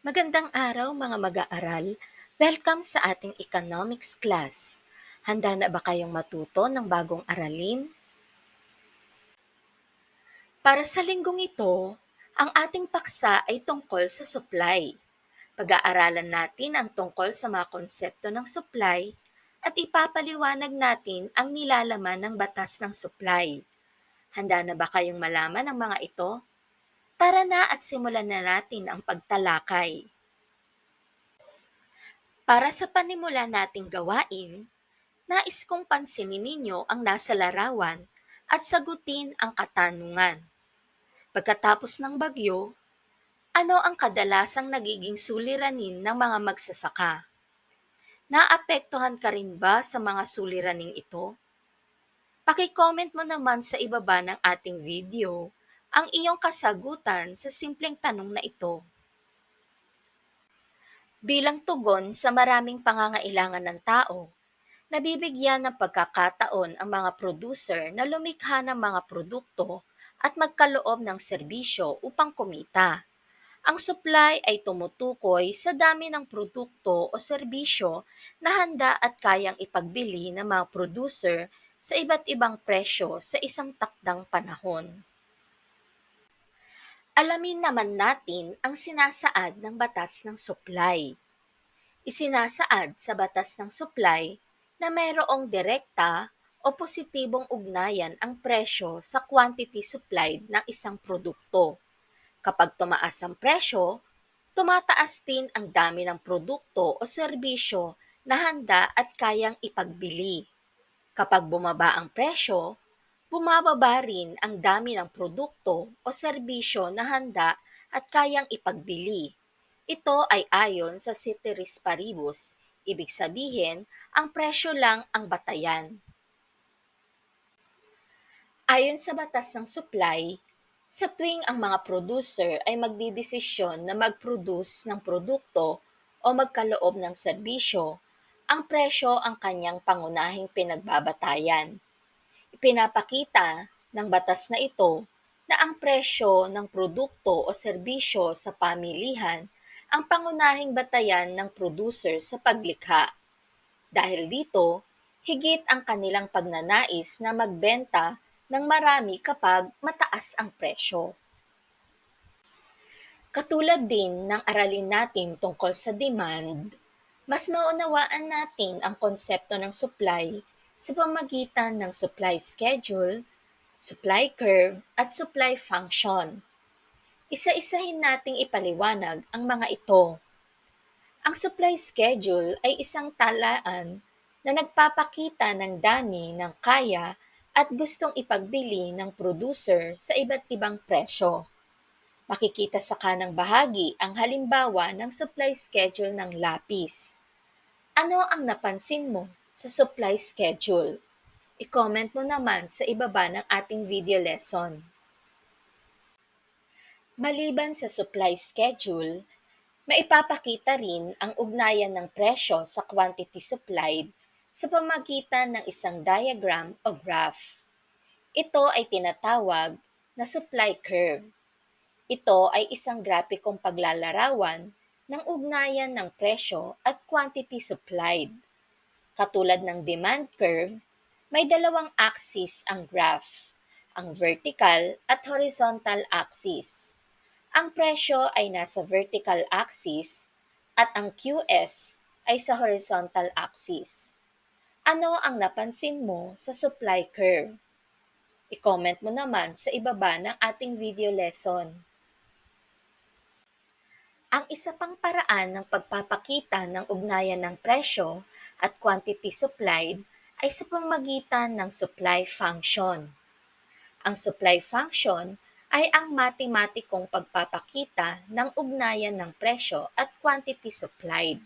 Magandang araw mga mag-aaral. Welcome sa ating economics class. Handa na ba kayong matuto ng bagong aralin? Para sa linggong ito, ang ating paksa ay tungkol sa supply. Pag-aaralan natin ang tungkol sa mga konsepto ng supply at ipapaliwanag natin ang nilalaman ng batas ng supply. Handa na ba kayong malaman ang mga ito? Tara na at simulan na natin ang pagtalakay. Para sa panimula nating gawain, nais kong pansinin ninyo ang nasa larawan at sagutin ang katanungan. Pagkatapos ng bagyo, ano ang kadalasang nagiging suliranin ng mga magsasaka? Naapektuhan ka rin ba sa mga suliraning ito? Paki-comment mo naman sa ibaba ng ating video ang iyong kasagutan sa simpleng tanong na ito. Bilang tugon sa maraming pangangailangan ng tao, nabibigyan ng pagkakataon ang mga producer na lumikha ng mga produkto at magkaloob ng serbisyo upang kumita. Ang supply ay tumutukoy sa dami ng produkto o serbisyo na handa at kayang ipagbili ng mga producer sa iba't ibang presyo sa isang takdang panahon. Alamin naman natin ang sinasaad ng batas ng supply. Isinasaad sa batas ng supply na mayroong direkta o positibong ugnayan ang presyo sa quantity supplied ng isang produkto. Kapag tumaas ang presyo, tumataas din ang dami ng produkto o serbisyo na handa at kayang ipagbili. Kapag bumaba ang presyo, bumababa rin ang dami ng produkto o serbisyo na handa at kayang ipagbili. Ito ay ayon sa ceteris paribus, ibig sabihin, ang presyo lang ang batayan. Ayon sa batas ng supply, sa tuwing ang mga producer ay magdidesisyon na mag-produce ng produkto o magkaloob ng serbisyo, ang presyo ang kanyang pangunahing pinagbabatayan Ipinapakita ng batas na ito na ang presyo ng produkto o serbisyo sa pamilihan ang pangunahing batayan ng producer sa paglikha. Dahil dito, higit ang kanilang pagnanais na magbenta ng marami kapag mataas ang presyo. Katulad din ng aralin natin tungkol sa demand, mas maunawaan natin ang konsepto ng supply sa pamagitan ng supply schedule, supply curve, at supply function. Isa-isahin nating ipaliwanag ang mga ito. Ang supply schedule ay isang talaan na nagpapakita ng dami ng kaya at gustong ipagbili ng producer sa iba't ibang presyo. Makikita sa kanang bahagi ang halimbawa ng supply schedule ng lapis. Ano ang napansin mo sa supply schedule. I-comment mo naman sa ibaba ng ating video lesson. Maliban sa supply schedule, maipapakita rin ang ugnayan ng presyo sa quantity supplied sa pamagitan ng isang diagram o graph. Ito ay tinatawag na supply curve. Ito ay isang grapikong paglalarawan ng ugnayan ng presyo at quantity supplied Katulad ng demand curve, may dalawang axis ang graph, ang vertical at horizontal axis. Ang presyo ay nasa vertical axis at ang QS ay sa horizontal axis. Ano ang napansin mo sa supply curve? I-comment mo naman sa ibaba ng ating video lesson. Ang isa pang paraan ng pagpapakita ng ugnayan ng presyo at quantity supplied ay sa pamagitan ng supply function. Ang supply function ay ang matematikong pagpapakita ng ugnayan ng presyo at quantity supplied.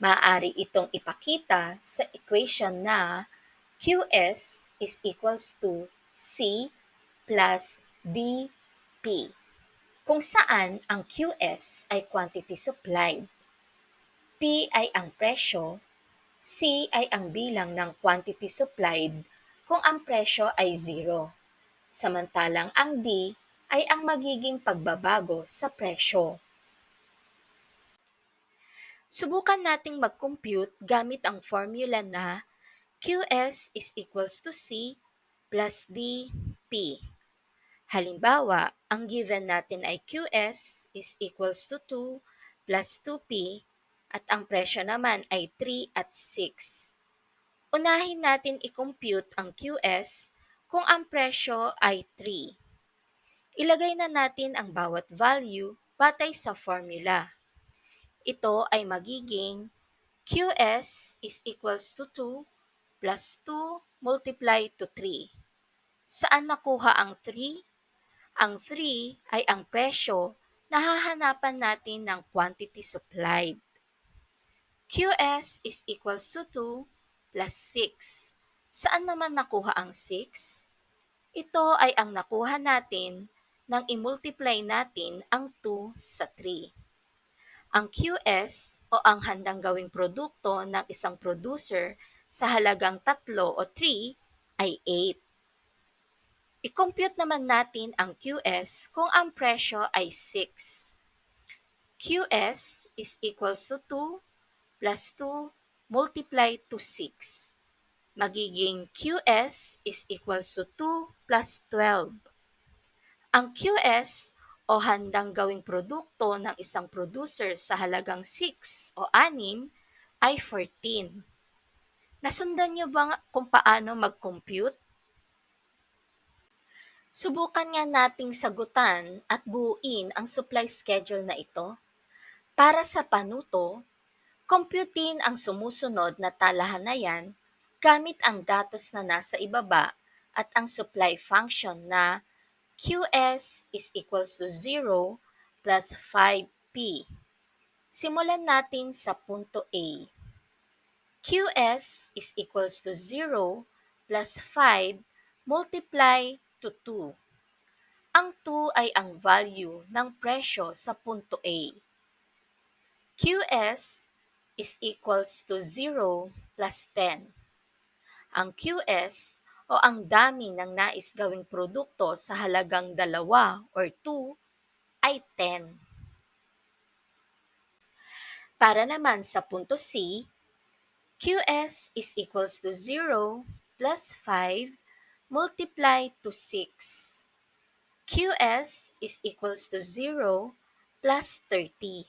Maaari itong ipakita sa equation na QS is equals to C plus DP, kung saan ang QS ay quantity supplied, P ay ang presyo, C ay ang bilang ng quantity supplied kung ang presyo ay zero. Samantalang ang D ay ang magiging pagbabago sa presyo. Subukan nating mag-compute gamit ang formula na QS is equals to C plus D P. Halimbawa, ang given natin ay QS is equals to 2 plus 2P at ang presyo naman ay 3 at 6. Unahin natin i-compute ang QS kung ang presyo ay 3. Ilagay na natin ang bawat value batay sa formula. Ito ay magiging QS is equals to 2 plus 2 multiply to 3. Saan nakuha ang 3? Ang 3 ay ang presyo na hahanapan natin ng quantity supplied. QS is equals to 2 plus 6. Saan naman nakuha ang 6? Ito ay ang nakuha natin nang i-multiply natin ang 2 sa 3. Ang QS o ang handang gawing produkto ng isang producer sa halagang 3 o 3 ay 8. I-compute naman natin ang QS kung ang presyo ay 6. QS is equals to 2 plus 2 multiply to 6. Magiging QS is equals to 2 plus 12. Ang QS o handang gawing produkto ng isang producer sa halagang 6 o 6 ay 14. Nasundan niyo ba kung paano mag-compute? Subukan nga nating sagutan at buuin ang supply schedule na ito. Para sa panuto, computein ang sumusunod na talahanayan gamit ang datos na nasa ibaba at ang supply function na QS is equals to 0 plus 5P. Simulan natin sa punto A. QS is equals to 0 plus 5 multiply to 2. Ang 2 ay ang value ng presyo sa punto A. QS is equals to 0 plus 10. Ang QS o ang dami ng nais gawing produkto sa halagang dalawa or 2 ay 10. Para naman sa punto C, QS is equals to 0 plus 5 multiply to 6. QS is equals to 0 plus 30.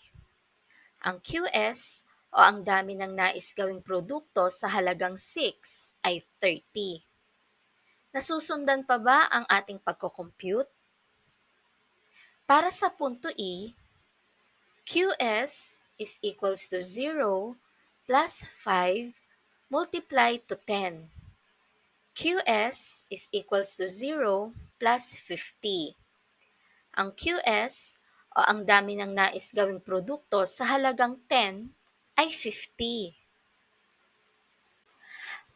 Ang QS o ang dami ng nais gawing produkto sa halagang 6 ay 30. Nasusundan pa ba ang ating pagko-compute? Para sa punto E, QS is equals to 0 plus 5 multiply to 10. QS is equals to 0 plus 50. Ang QS o ang dami ng nais gawing produkto sa halagang 10 ay 50.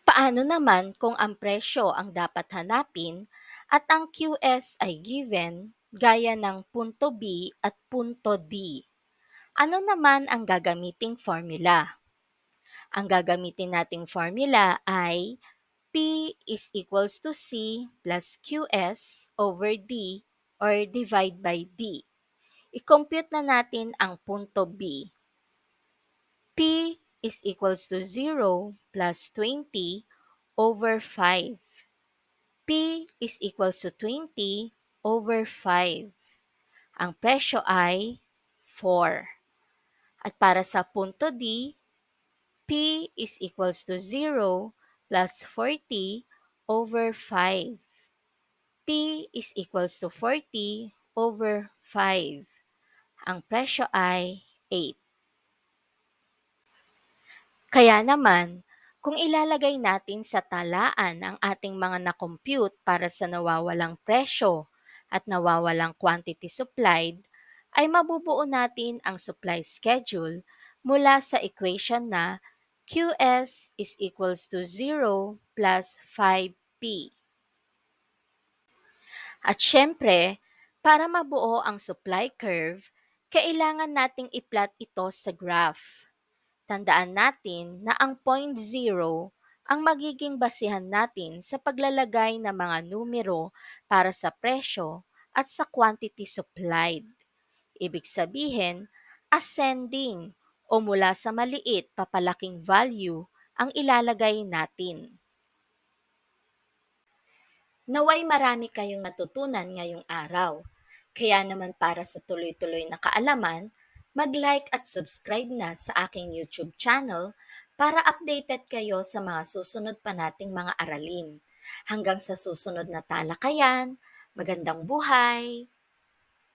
Paano naman kung ang presyo ang dapat hanapin at ang QS ay given gaya ng punto B at punto D? Ano naman ang gagamiting formula? Ang gagamitin nating formula ay P is equals to C plus QS over D or divide by D. I-compute na natin ang punto B. P is equals to 0 plus 20 over 5. P is equals to 20 over 5. Ang presyo ay 4. At para sa punto D, P is equals to 0 plus 40 over 5. P is equals to 40 over 5. Ang presyo ay 8. Kaya naman, kung ilalagay natin sa talaan ang ating mga na-compute para sa nawawalang presyo at nawawalang quantity supplied, ay mabubuo natin ang supply schedule mula sa equation na QS is equals to 0 plus 5P. At syempre, para mabuo ang supply curve, kailangan nating i-plot ito sa graph. Tandaan natin na ang point 0 ang magiging basihan natin sa paglalagay ng mga numero para sa presyo at sa quantity supplied. Ibig sabihin, ascending o mula sa maliit papalaking value ang ilalagay natin. Naway marami kayong natutunan ngayong araw. Kaya naman para sa tuloy-tuloy na kaalaman, mag-like at subscribe na sa aking YouTube channel para updated kayo sa mga susunod pa nating mga aralin. Hanggang sa susunod na talakayan, magandang buhay!